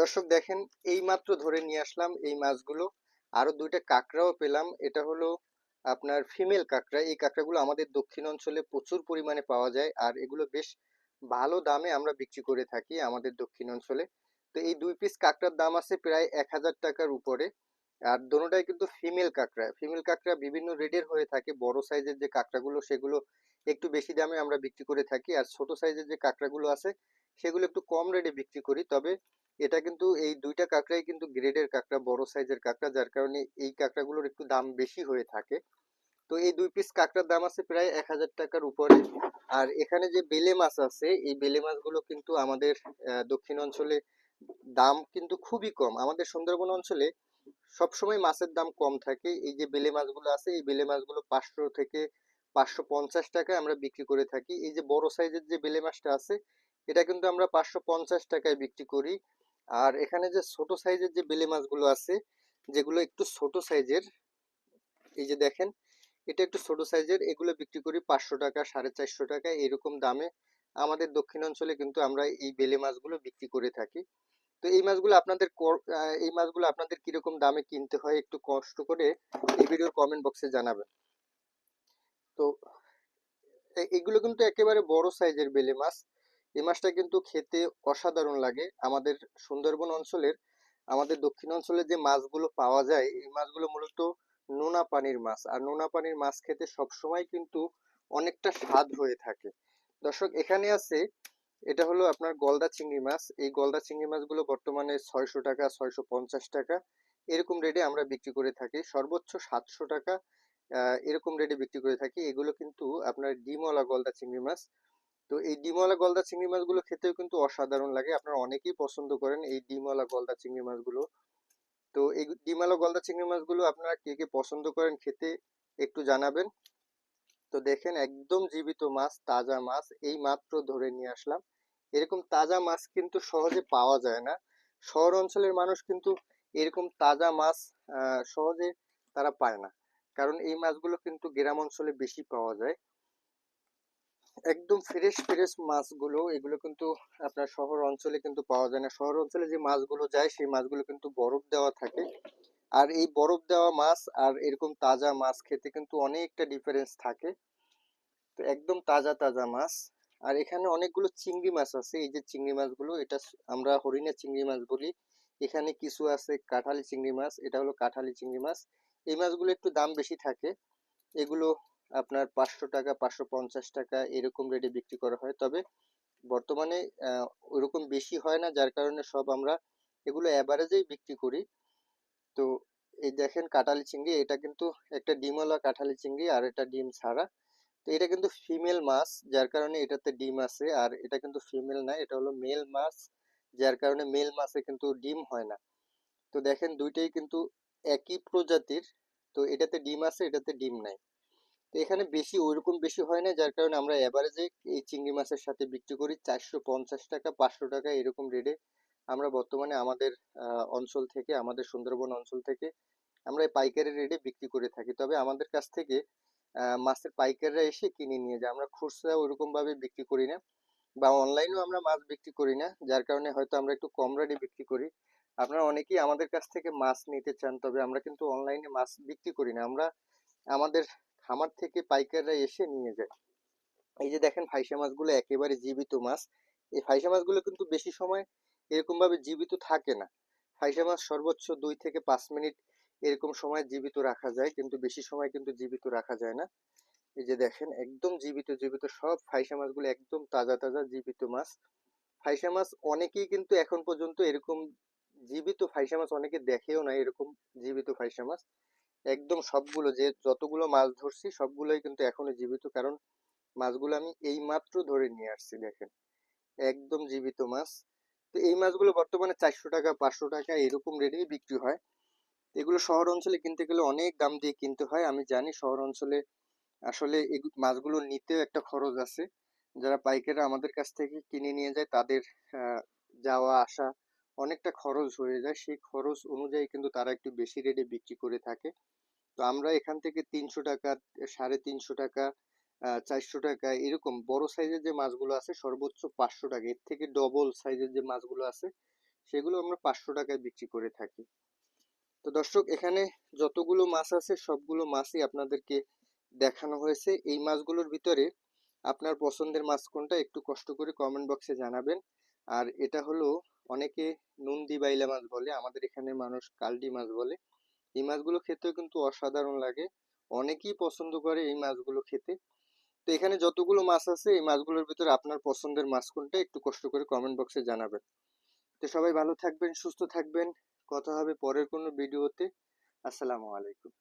দর্শক দেখেন এই মাত্র ধরে নিয়ে আসলাম এই মাছগুলো। আরও দুইটা কাঁকড়াও পেলাম। এটা হলো আপনার ফিমেল কাঁকড়া। এই কাঁকড়াগুলো আমাদের দক্ষিণ অঞ্চলে প্রচুর পরিমাণে পাওয়া যায় আর এগুলো বেশ ভালো দামে আমরা বিক্রি করে থাকি আমাদের দক্ষিণ অঞ্চলে। তো এই দুই পিস কাঁকড়ার দাম আছে প্রায় এক হাজার টাকার উপরে। আর দোনোটাই কিন্তু ফিমেল কাঁকড়া। ফিমেল কাঁকড়া বিভিন্ন রেডের হয়ে থাকে। বড় সাইজের যে কাঁকড়াগুলো, সেগুলো একটু বেশি দামে আমরা বিক্রি করে থাকি। আর ছোট সাইজের যে কাঁকড়াগুলো আছে, সেগুলো একটু কম রেটে বিক্রি করি। তবে এটা কিন্তু এই দুইটা কাঁকড়াই কিন্তু গ্রেডের কাঁকড়া, বড় সাইজের কাঁকড়া, যার কারণে এই কাঁকড়াগুলোর একটু দাম বেশি হয়ে থাকে। তো এই দুই পিস কাঁকড়ার দাম আছে প্রায় এক হাজার টাকার উপরে। আর এখানে যে বেলে মাছ আছে, এই বেলে মাছগুলো কিন্তু আমাদের দক্ষিণ অঞ্চলে দাম কিন্তু খুবই কম। আমাদের সুন্দরবন অঞ্চলে সবসময় মাছের দাম কম থাকে। এই যে বেলে মাছগুলো আছে, এই বেলে মাছগুলো পাঁচশো থেকে পাঁচশো পঞ্চাশ টাকায় আমরা বিক্রি করে থাকি। এই যে বড় সাইজের যে বেলে মাছটা আছে, এটা কিন্তু আমরা পাঁচশো পঞ্চাশ টাকায় বিক্রি করি। আর এখানে যে ছোট সাইজের যে বেলে মাছগুলো আছে, যেগুলো একটু ছোট সাইজের, এই যে দেখেন, এটা একটু ছোট সাইজের, এগুলো বিক্রি করি পাঁচশো টাকা, সাড়ে চারশো টাকা, এরকম দামে। আমাদের দক্ষিণ অঞ্চলে কিন্তু আমরা এই বেলে মাছগুলো বিক্রি করে থাকি। তো এই মাছগুলো আপনাদের এই মাছগুলো আপনাদের কীরকম দামে কিনতে হয়? একটু কষ্ট করে এই ভিডিওর কমেন্ট বক্সে জানাবেন। তো এগুলো কিন্তু একেবারে বড় সাইজের বেলে মাছ। এই মাছটা কিন্তু খেতে অসাধারণ লাগে। আমাদের সুন্দরবন অঞ্চলের, আমাদের দক্ষিণ অঞ্চলে যে মাছগুলো পাওয়া যায়, এই মাছগুলো মূলত নোনা পানির মাছ। আর নোনা পানির মাছ খেতে সবসময় কিন্তু অনেকটা স্বাদ হয়ে থাকে। দর্শক, এখানে আছে এটা হলো আপনার গলদা চিংড়ি মাছ। এই গলদা চিংড়ি মাছগুলো বর্তমানে ছয়শো টাকা, ছয়শো পঞ্চাশ টাকা। এরকম রেটে আমরা বিক্রি করে থাকি। সর্বোচ্চ সাতশো টাকা এরকম রেটে বিক্রি করে থাকি। এগুলো কিন্তু আপনার ডিমওয়ালা গলদা চিংড়ি মাছ। তো এই ডিমওয়ালা গলদা চিংড়ি মাছগুলো খেতেও কিন্তু অসাধারণ লাগে। আপনারা অনেকেই পছন্দ করেন এই ডিমওয়ালা গলদা চিংড়ি মাছগুলো। তো এই ডিমওয়ালা গলদা চিংড়ি মাছগুলো আপনারা কে কে পছন্দ করেন খেতে একটু জানাবেন। তো দেখেন, একদম জীবিত মাছ, তাজা মাছ। এই মাত্র ধরে নিয়ে আসলাম। এরকম তাজা মাছ কিন্তু সহজে পাওয়া যায় না। শহর অঞ্চলের মানুষ কিন্তু এরকম তাজা মাছ সহজে তারা পায় না। কারণ এই মাছগুলো কিন্তু গ্রাম অঞ্চলে বেশি পাওয়া যায়। একদম ফ্রেশ ফ্রেশ মাছগুলো, এগুলো কিন্তু আপনার শহর অঞ্চলে কিন্তু পাওয়া যায় না। শহর অঞ্চলে যে মাছগুলো যায়, সেই মাছগুলো কিন্তু বরফ দেওয়া থাকে। আর এই বরফ দেওয়া মাছ আর এরকম তাজা মাছ খেতে কিন্তু অনেকটা ডিফারেন্স থাকে। তো একদম তাজা তাজা মাছ। আর এখানে অনেকগুলো চিংড়ি মাছ আছে। এই যে চিংড়ি মাছগুলো এটা আমরা হরিণের চিংড়ি মাছ বলি। এখানে কিছু আছে কাঁঠালি চিংড়ি মাছ এটা হলো কাঁঠালি চিংড়ি মাছ। এই মাছগুলো একটু দাম বেশি থাকে। এগুলো আপনার পাঁচশো টাকা পাঁচশো পঞ্চাশ টাকা এরকম রেটে বিক্রি করা হয়। তবে বর্তমানে আহ, ওইরকম বেশি হয় না যার কারণে সব আমরা এগুলো অ্যাভারেজেই বিক্রি করি। তো এই দেখেন কাঁঠালি চিংড়ি এটা কিন্তু একটা ডিমওয়ালা কাঁঠালি চিংড়ি আর এটা ডিম ছাড়া। তো এটা কিন্তু ফিমেল মাছ যার কারণে এটাতে ডিম আছে। আর এটা কিন্তু ফিমেল না, এটা হলো মেল মাছ যার কারণে মেল মাছে কিন্তু ডিম হয় না। তো দেখেন, দুইটাই কিন্তু একই প্রজাতির, তো এটাতে ডিম আছে, এটাতে ডিম নাই। তো এখানে বেশি, ওইরকম বেশি হয় না, যার কারণে আমরা এভারেজে এই চিংড়ি মাছের সাথে বিক্রি করি চারশো পঞ্চাশ টাকা, পাঁচশো টাকা, এরকম রেটে আমরা বর্তমানে আমাদের অঞ্চল থেকে, আমাদের সুন্দরবন অঞ্চল থেকে, আমরা পাইকারি রেটে বিক্রি করে থাকি। তবে আমাদের কাছ থেকে মাছের পাইকাররা এসে কিনে নিয়ে যায়। আমরা খুচরা ওইরকম ভাবে বিক্রি করি না বা অনলাইনেও আমরা মাছ বিক্রি করি না। যার কারণে হয়তো আমরা একটু কম রেটে বিক্রি করি। আপনারা অনেকেই আমাদের কাছ থেকে মাছ নিতে চান তবে আমরা কিন্তু অনলাইনে মাছ বিক্রি করি না। আমরা আমাদের খামার থেকে পাইকাররা এসে নিয়ে যায়। এই যে দেখেন ফাইসা মাছগুলো একেবারে জীবিত মাছ। এই ফাইসা মাছগুলো কিন্তু বেশি সময় এরকম ভাবে জীবিত থাকে না। ফাইসা মাছ সর্বোচ্চ দুই থেকে পাঁচ মিনিট এরকম সময় জীবিত রাখা যায়, কিন্তু বেশি সময় কিন্তু জীবিত রাখা যায় না। এই যে দেখেন, একদম জীবিত জীবিত সব ফাইসা মাছগুলো একদম তাজা তাজা জীবিত মাছ। ফাইসা মাছ অনেকেই কিন্তু এখন পর্যন্ত এরকম জীবিত ফাইসা মাছ অনেকে দেখেও না এরকম জীবিত ফাইসা মাছ। একদম সবগুলো যে যতগুলো মাছ ধরছি, সবগুলোই কিন্তু এখনও জীবিত। কারণ মাছগুলো আমি এই মাত্র ধরে নিয়ে আসছি, দেখেন। একদম জীবিত মাছ। তো এই মাছগুলো বর্তমানে চারশো টাকা, পাঁচশো টাকা এরকম রেটেই বিক্রি হয়। এগুলো শহর অঞ্চলে কিনতে গেলে অনেক দাম দিয়ে কিনতে হয়। আমি জানি শহর অঞ্চলে আসলে এই মাছগুলো নিতেও একটা খরচ আছে। যারা পাইকাররা আমাদের কাছ থেকে কিনে নিয়ে যায়, তাদের যাওয়া, আসা অনেকটা খরচ হয়ে যায়। সেই খরচ অনুযায়ী কিন্তু তারা একটু বেশি রেটে বিক্রি করে থাকে। তো আমরা এখান থেকে তিনশো টাকা, সাড়ে তিনশো টাকা চারশো টাকা এরকম বড় সাইজের যে মাছগুলো আছে, সর্বোচ্চ পাঁচশো টাকা। এর থেকে ডবল সাইজের যে মাছগুলো আছে, সেগুলো আমরা পাঁচশো টাকায় বিক্রি করে থাকি। তো দর্শক, এখানে যতগুলো মাছ আছে, সবগুলো মাছই আপনাদেরকে দেখানো হয়েছে। এই মাছগুলোর ভিতরে আপনার পছন্দের মাছ কোনটা একটু কষ্ট করে কমেন্ট বক্সে জানাবেন। আর এটা হলো অনেকে নন্দী বাইলা মাছ বলে, আমাদের এখানে মানুষ কালডি মাছ বলে। এই মাছগুলো খেতেও কিন্তু অসাধারণ লাগে। অনেকেই পছন্দ করে এই মাছগুলো খেতে। তো এখানে যতগুলো মাছ আছে, এই মাছগুলোর ভিতরে আপনার পছন্দের মাছ কোনটা একটু কষ্ট করে কমেন্ট বক্সে জানাবেন। তো সবাই ভালো থাকবেন, সুস্থ থাকবেন। কথা হবে পরের কোনো ভিডিওতে আসসালামু আলাইকুম।